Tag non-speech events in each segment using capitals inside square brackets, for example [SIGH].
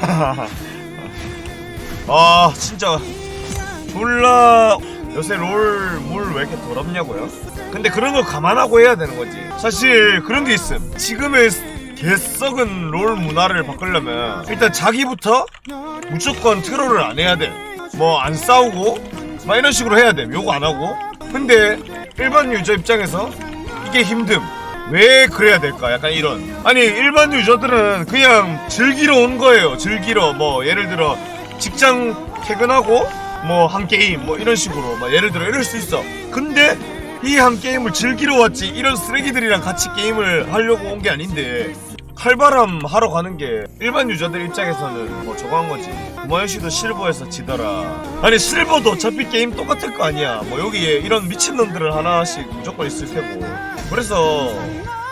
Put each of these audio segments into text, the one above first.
[LAUGHS] 아 진짜 졸라 요새 롤 물 왜 이렇게 더럽냐고요? 근데 그런 거 감안하고 해야 되는 거지. 사실 그런 게 있음. 지금의 개썩은 롤 문화를 바꾸려면 일단 자기부터 무조건 트롤을 안 해야 돼. 뭐 안 싸우고 막 이런 식으로 해야 돼. 욕안 하고. 근데 일반 유저 입장에서 이게 힘듦. 왜 그래야 될까? 약간 이런. 아니 일반 유저들은 그냥 즐기러 온 거예요. 즐기러 뭐 예를 들어 직장 퇴근하고 뭐 한 게임 뭐 이런 식으로 막 예를 들어 이럴 수 있어. 근데 이 한 게임을 즐기러 왔지 이런 쓰레기들이랑 같이 게임을 하려고 온 게 아닌데 칼바람 하러 가는 게 일반 유저들 입장에서는 뭐 저거 한 거지. 구마요시도 실버에서 지더라. 아니 실버도 어차피 게임 똑같을 거 아니야. 뭐 여기에 이런 미친놈들을 하나씩 무조건 있을 테고. 그래서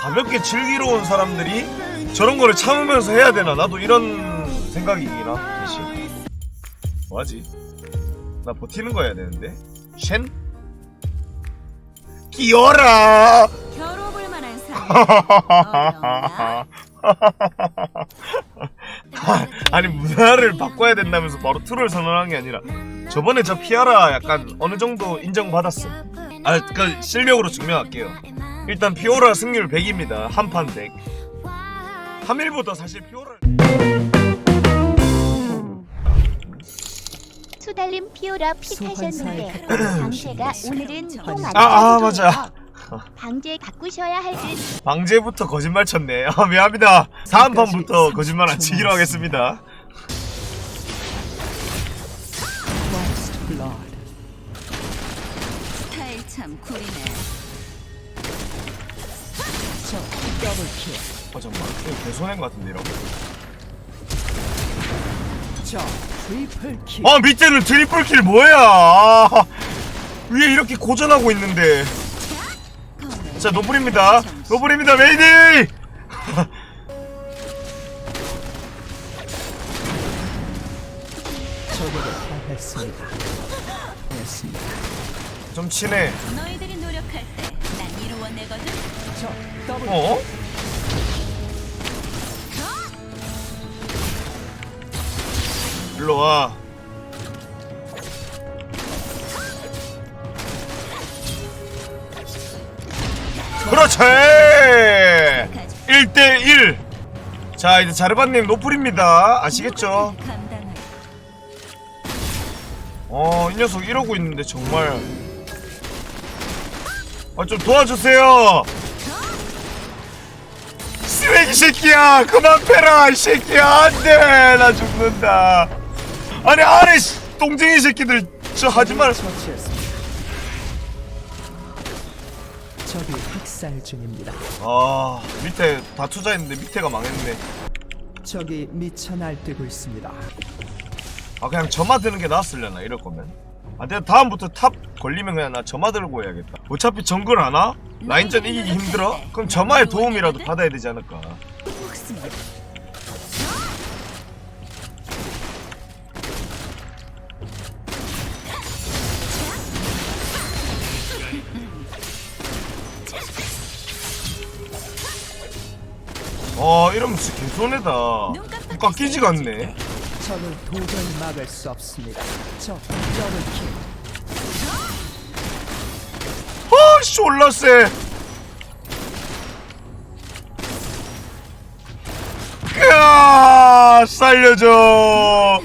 가볍게 즐기러 온 사람들이 저런 거를 참으면서 해야 되나? 나도 이런 생각이긴 하. 사실. 뭐하지? 나 버티는 거 해야 되는데. 쉔? 끼어라! 겨뤄볼 만한 사람. [LAUGHS] 아니 문화를 바꿔야 된다면서 바로 트롤 선언한 게 아니라 저번에 저 피아라 약간 어느 정도 인정받았어. 아, 그 실력으로 증명할게요. 일단 피오라 승률 100입니다. 한판 100. 3일부터 사실 피오라 수달님 피오라 피 타셨는데 방제가 오늘은 또 아, 아, 맞아. 방제 가꾸셔야 할 듯. 방제부터 거짓말 쳤네. 아, 미안합니다. 다음 판부터 거짓말 안 치기로 하겠습니다. 참 구리네. 적 더블 킬. 어 잠깐만. 이거 개손해인 것 같은데 이러면. 적 트리플 킬. 아 밑에는 트리플 킬 뭐야? 아, 위에 이렇게 고전하고 있는데. 자 노블입니다. 노블입니다. 메이디. 적에게 당했습니다. 했습니다. 좀 친해. 너희들이 노력할 때 난 이루어내거든. 어? 일로 와. 그렇지! 1대1! 자, 이제 자르반님 노플입니다. 아시겠죠? 어, 이 녀석 이러고 있는데, 정말. 아, 좀 도와주세요! 쓰레기 새끼야! 그만 패라! 이 새끼야! 안 돼! 나 죽는다! 아니, 아래, 씨, 똥쟁이 새끼들, 저 하지 말. 처치했습니다. 적이 학살 중입니다. 아, 밑에 다 투자했는데 밑에가 망했네. 적이 미쳐 날뛰고 있습니다. 아, 그냥 점화 드는 게 나았을려나, 이럴 거면. 아, 내가 다음부터 탑 걸리면 그냥 나 점화 들고 해야겠다. 어차피 정글 하나? 라인전 이기기 힘들어? 그럼 점화의 도움이라도 받아야 되지 않을까. 어, 이러면 진짜 개손해다. 누가 끼지가 않네. 적을 도저히 막을 수 없습니다. 적 더블 킬. 아, 씨, 올라 세. 으아, 살려줘.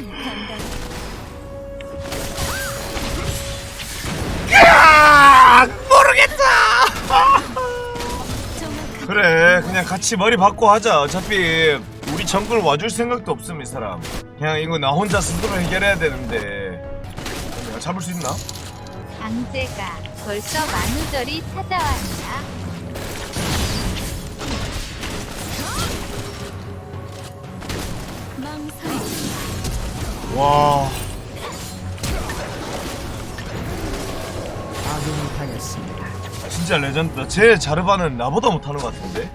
그래, 그냥 같이 머리 받고 하자. 어차피 우리 정글 와줄 생각도 없음 이 사람. 그냥 이거 나 혼자 스스로 해결해야 되는데. 내가 잡을 수 있나? 방제가 벌써 만우절이 찾아왔나? 와, 아군이 당했습니다. 진짜 레전드다. 제 자르바는 나보다 못하는 것 같은데.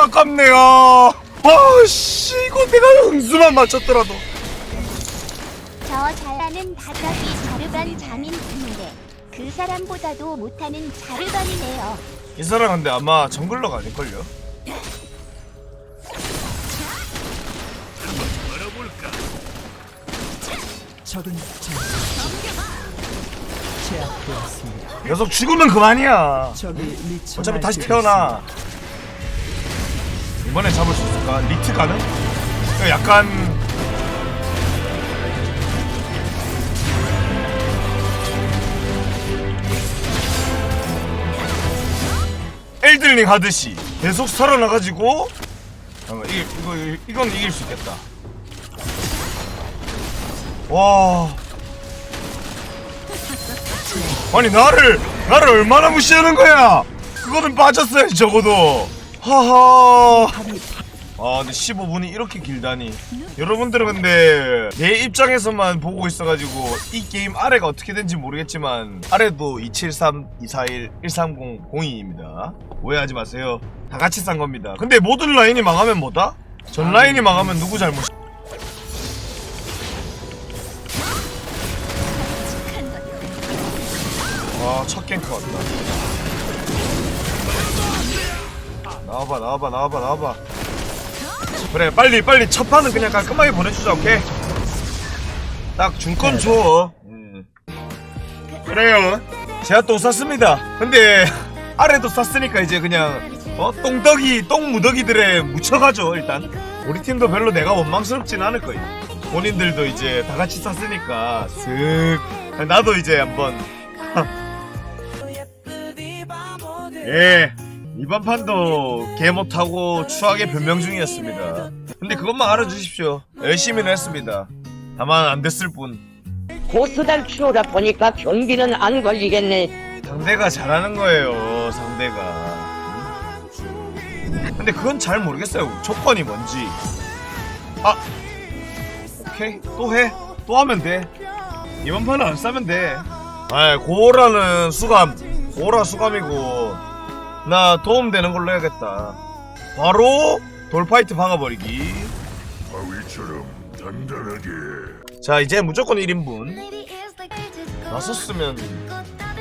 아, 졸라 깝네요. 아, 씨, 이거 내가 응수만 맞췄더라도. 저 나는 다작이 자르반 장인인데 그 사람보다도 못하는 자르반이네요. 이 사람 근데 아마 정글러가 아닐걸요? 적은 제 제압되었습니다. 녀석 죽으면 그만이야 적이 미쳐 어차피 다시 날뛰고 태어나 이번에 잡을 수 있을까? 리트 가능? 약간 엘들링 하듯이 계속 살아나가지고 잠깐만 이, 이거 이건 이길 수 있겠다 와 아니 나를 나를 얼마나 무시하는 거야 그거는 빠졌어야지 적어도 하하. 아 근데 15분이 이렇게 길다니. 여러분들은 근데 내 입장에서만 보고 있어가지고 이 게임 아래가 어떻게 된지 모르겠지만 아래도 273 241 130 02입니다. 오해하지 마세요. 다 같이 싼 겁니다. 근데 모든 라인이 망하면 뭐다? 전 라인이 망하면 누구 잘못 와첫 갱크 왔다 나와봐 나와봐 나와봐 나와봐. 그래 빨리 빨리 첫 판은 그냥 깔끔하게 보내주자 오케이? 딱 중권 줘. 음. 그래요. 제가 또 쌌습니다. 근데 아래도 쌌으니까 이제 그냥 어 똥덕이 똥무더기들에 묻혀가죠 일단. 우리 팀도 별로 내가 원망스럽진 않을 거예요. 본인들도 이제 다 같이 쌌으니까 슥. 나도 이제 한번. [LAUGHS] 예 이번 판도 개 못하고 추하게 변명 중이었습니다. 근데 그것만 알아주십시오. 열심히는 했습니다. 다만 안 됐을 뿐. 고수달 키우다 보니까 경기는 안 걸리겠네. 상대가 잘하는 거예요 상대가. 근데 그건 잘 모르겠어요. 조건이 뭔지. 아 오케이. 또 해. 또 하면 돼. 이번 판은 안 싸면 돼. 아, 고라는 수감. 고라 수감이고 나 도움되는 걸로 해야겠다. 바로 돌파이트 박아버리기. 바위처럼 단단하게. 자 이제 무조건 1인분. 나섰으면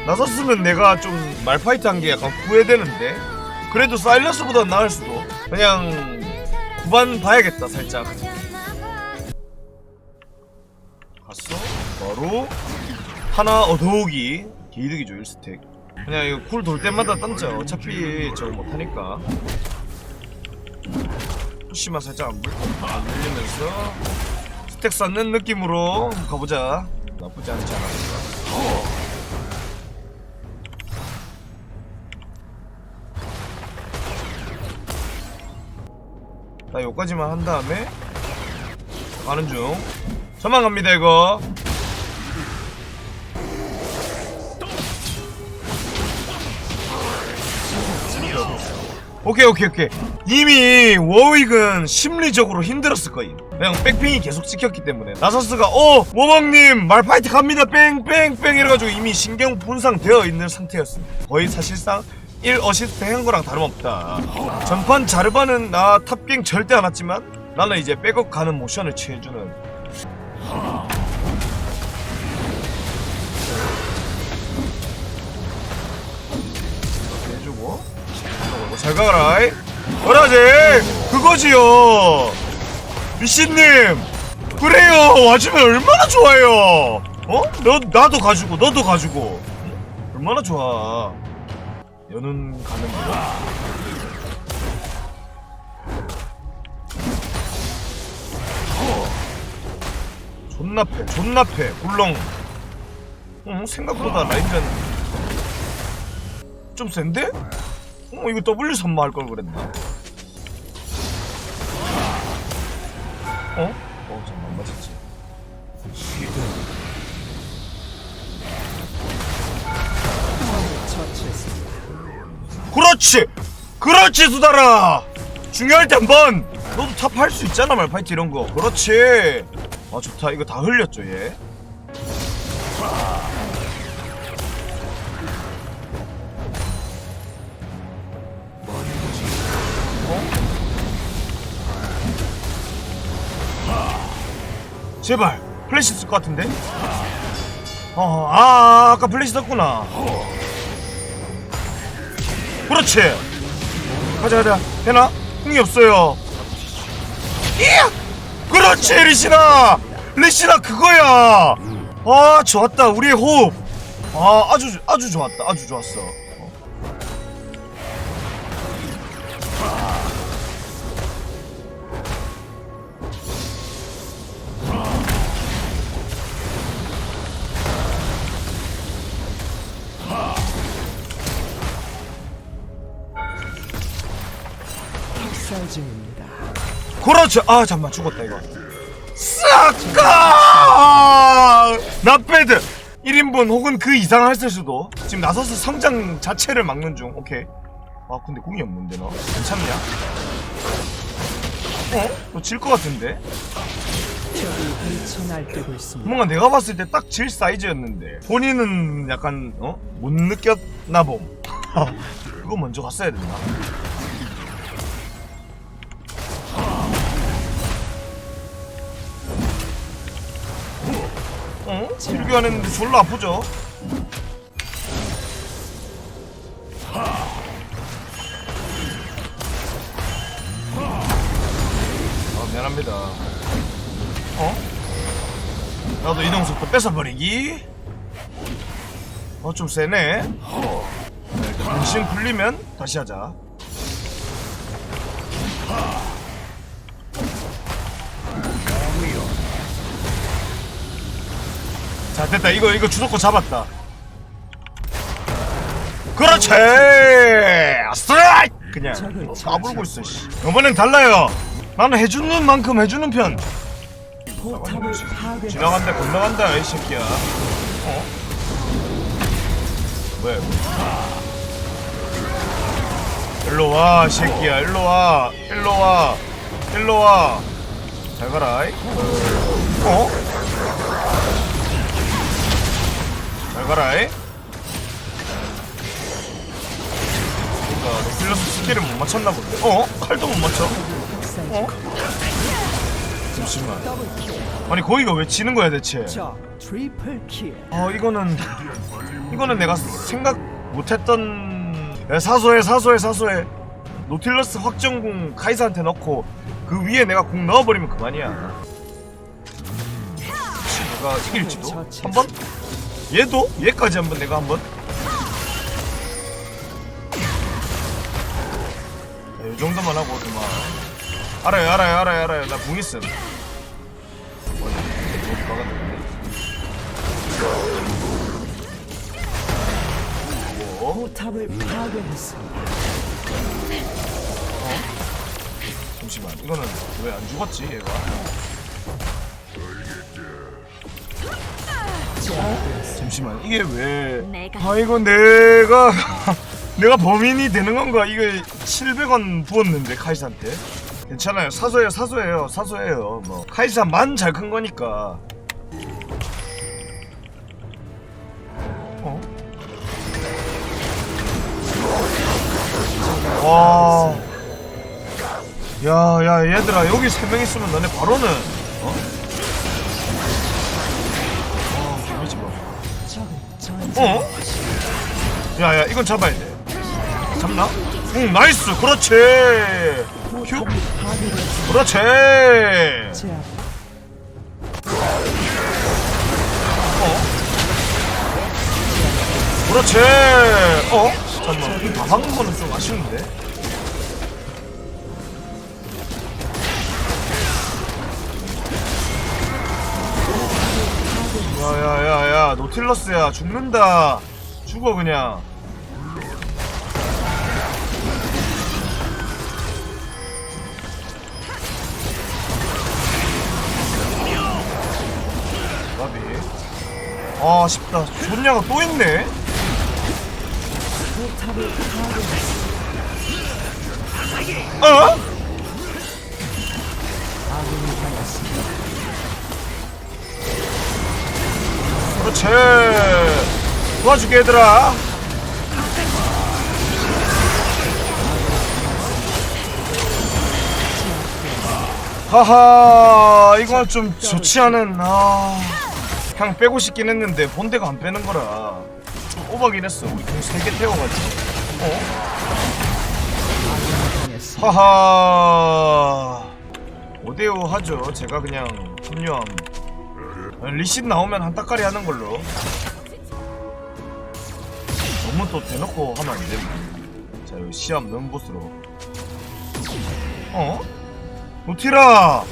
나섰으면 내가 좀 말파이트 한 게 약간 후회되는데? 그래도 사일러스보다 나을 수도. 그냥 구반 봐야겠다 살짝. 갔어? 바로 하나 얻어오기. 개이득이죠 1스택 그냥 이거 쿨 돌 때마다 던져. 어차피 저거 못하니까. 푸시만 살짝 안, 물, 안 물리면서 스택 쌓는 느낌으로 가보자. 나쁘지 않지 않아 나 여기까지만 한 다음에 가는 중. 저만 갑니다 이거 오케이 오케이 오케이. 이미 워윅은 심리적으로 힘들었을 거임. 그냥 백핑이 계속 찍혔기 때문에. 나서스가 어 모방님 말파이트 갑니다. 뺑뺑뺑 이래가지고 이미 신경 분상되어 있는 상태였습니다. 거의 사실상 1 어시스트 한 거랑 다름없다. 전판 자르바는 나 탑갱 절대 안 왔지만 나는 이제 백업 가는 모션을 취해주는 잘 가라. 이. 그러지? 그거지요. 미신님 그래요. 와주면 얼마나 좋아요. 어? 너 나도 가지고 너도 가지고. 응? 얼마나 좋아. 여는 가는 거야 존나 패 존나 패 굴렁. 어, 생각보다 라인전 좀 센데? 어 이거 W 선마 할 걸 그랬나? 어? 어 잠깐만 맞았지. 그렇지! 그렇지 수달아! 중요할 때 한번 너도 탑할 수 있잖아 말파이트 이런 거 그렇지 아 좋다 이거 다 흘렸죠 얘 제발 플래시 쓸 것 같은데? 어, 아, 아까 플래시 썼구나. 그렇지. 가자, 가자. 되나? 궁이 없어요. 그렇지, 리시나! 리시나, 그거야! 아, 좋았다. 우리의 호흡. 아, 아주, 아주 좋았다. 아주 좋았어. 그렇죠. 아, 잠만 죽었다, 이거. 싹가! 나배드 1인분 혹은 그 이상 할 수도. 지금 나서서 성장 자체를 막는 중. 오케이. 아, 근데 궁이 없는데, 너? 괜찮냐? 어? 너 질 것 같은데? 뭔가 내가 봤을 때 딱 질 사이즈였는데 본인은 약간 어? 못 느꼈나 봄 [LAUGHS] 그거 먼저 갔어야 됐나? 어? 질교환했는데 졸라 아프죠? 아 미안합니다 어? 나도 이동 속도 뺏어버리기. 어, 좀 세네. 네, 일단 분신 풀리면 다시 하자. 자, 됐다. 이거, 이거 주도권 잡았다. 그렇지! 스트라이크! 그냥 어, 까불고 있어, 씨. 이번엔 달라요. 나는 해주는 만큼 해주는 편. 지나간다 건너간다 이 새끼야 어? 왜? 일로 와 새끼야 일로 와 일로 와 일로 와잘 가라 이. 어? 잘 가라. 그니까 너 필러스 스킬을 못 맞췄나 본데 어? 칼도 못 맞춰 어? 잠시만 아니 거기가 왜 치는 거야 대체. 어 이거는 이거는 내가 생각 못했던 야, 사소해 사소해 사소해 노틸러스 확정공 카이사한테 넣고 그 위에 내가 공 넣어버리면 그만이야 내가 이길지도 한 번 얘도? 얘까지 한번 내가 한번? 이 정도만 하고 그만 알아요 알아요 알아요 알아요. 나 뭐? 포탑을 파괴했습니다. 잠시만 이거는 왜 안 죽었지 얘가 잠시만 이게 왜? 아 이거 내가 [LAUGHS] 내가 범인이 되는 건가? 이게 700원 부었는데 카이사한테. 괜찮아요. 사소해요 사소해요 사소해요. 뭐 카이사만 잘 큰 거니까. 어? 와. 야, 야, 얘들아, 여기 세명 있으면 너네 바로는, 어? 어? 야, 야, 이건 잡아야 돼. 잡나? 응, 나이스! 그렇지! 휴! 그렇지! 어? 그렇지! 어? 잠깐만, 다 박은 거는 좀 아쉬운데? 노틸러스야 죽는다 죽어 그냥 아 아쉽다 존냐가 또 있네. 어? 그렇지. 도와줄게 얘들아. 하하 이건 좀 좋지 않은 아. 그냥 빼고 싶긴 했는데 본대가 안 빼는 거라. 좀 오버긴 했어. 우리 공 3개 태워가지고. 어? 하하. 5대5 하죠. 제가 그냥 합류함 리신 나오면 한 따까리 하는 걸로. 너무 또 대놓고 하면 안 됩니다. 자 여기 시합 넘보스로. 어? 노티라!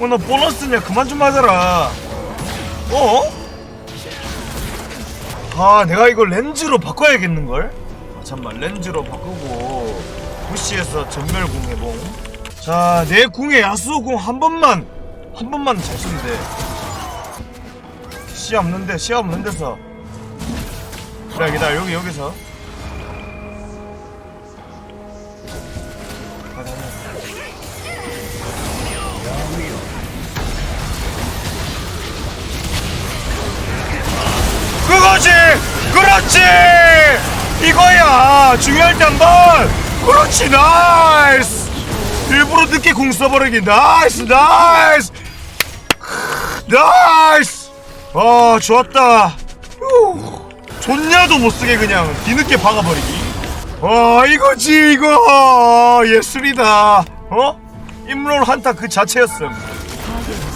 어 너 보너스냐? 그만 좀 맞아라. 어? 아 내가 이거 렌즈로 바꿔야겠는걸? 아, 잠만 렌즈로 바꾸고 부시에서 전멸 궁 해봉. 자내 궁에 야수호 궁한 번만 한 번만 잘 쓰면 돼 시야 없는데 시야 없는 데서 그래 기다려 여기 여기서. 그거지! 그렇지! 이거야! 중요할 때 한 번! 그렇지! 나이스! 일부러 늦게 궁 써버리기 나이스! 나이스! 나이스! 아 좋았다 후. 존냐도 못쓰게 그냥 뒤늦게 박아버리기 아 이거지 이거 예술이다 어? 임롤 한타 그 자체였음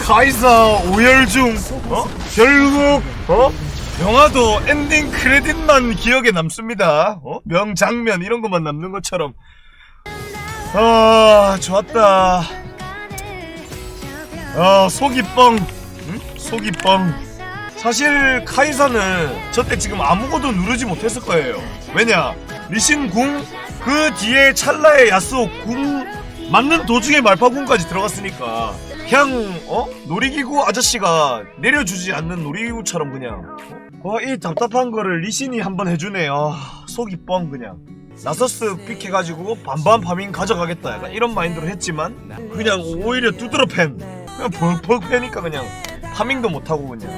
카이사 오열중 어? 결국 어? 영화도 엔딩 크레딧만 기억에 남습니다 어? 명장면 이런 것만 남는 것처럼 아 좋았다 아 속이 뻥 응? 속이 뻥 사실 카이사는 저 때 지금 아무것도 누르지 못했을 거예요. 왜냐? 리신 궁 그 뒤에 찰나의 야스오 궁 맞는 도중에 말파궁까지 들어갔으니까 그냥 어? 놀이기구 아저씨가 내려주지 않는 놀이기구처럼 그냥 어, 이 답답한 거를 리신이 한번 해주네 아 속이 뻥 그냥. 나서스 픽 해가지고 반반 파밍 가져가겠다. 약간 이런 마인드로 했지만 그냥 오히려 두드러 팬. 그냥 펄펄 패니까 그냥 파밍도 못하고 그냥